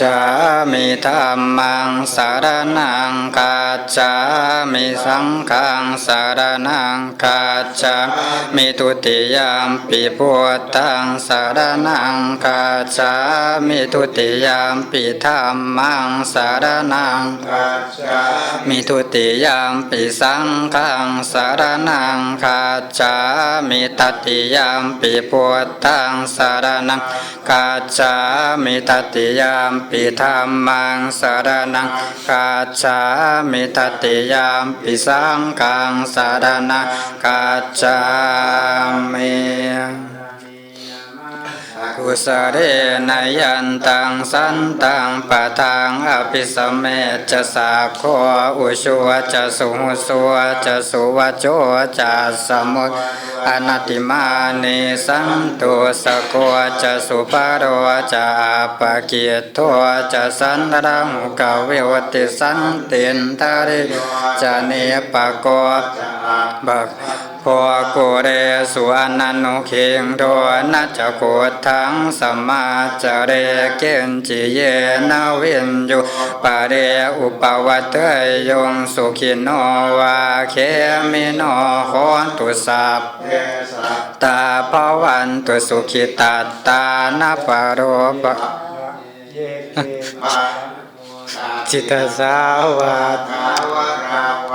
จามิธรรมังสารนังกาจามิสังฆังสารนังกาจามิทุติยามปิพุทธังสารนังกาจามิทุติยามปิธรรมังสารนังกาจามิทุติยามปิสังฆังสารนังกาจามิตติยามปิพุทธังสารนังกาจามิตติยามปิธรรมังสารนังกาจามิตติยามปิสังกังสารนังกาจามิ กุสเรนยันตังสันตังปะทังอภิสมเมจะสาโคอุชัวจะสุหุสัวจะสุวโจจะสมุตอนัตติมานิสันตุสะโกจะสุปารโรจะปะเกียโทจะสันรังกเววติสันตินทาริจะเนปะโก บักพอโกเรสุอนันโนเคิงโดนัจจโกทังสัมมาจเรเกนจิเยนาเวนยุปะเรอุปวัตเตยยงสุขิโนวาเคมิโนโหนตุสัพตาภวันตุสุขิตัตตานาปโรปะจิตตสาวัต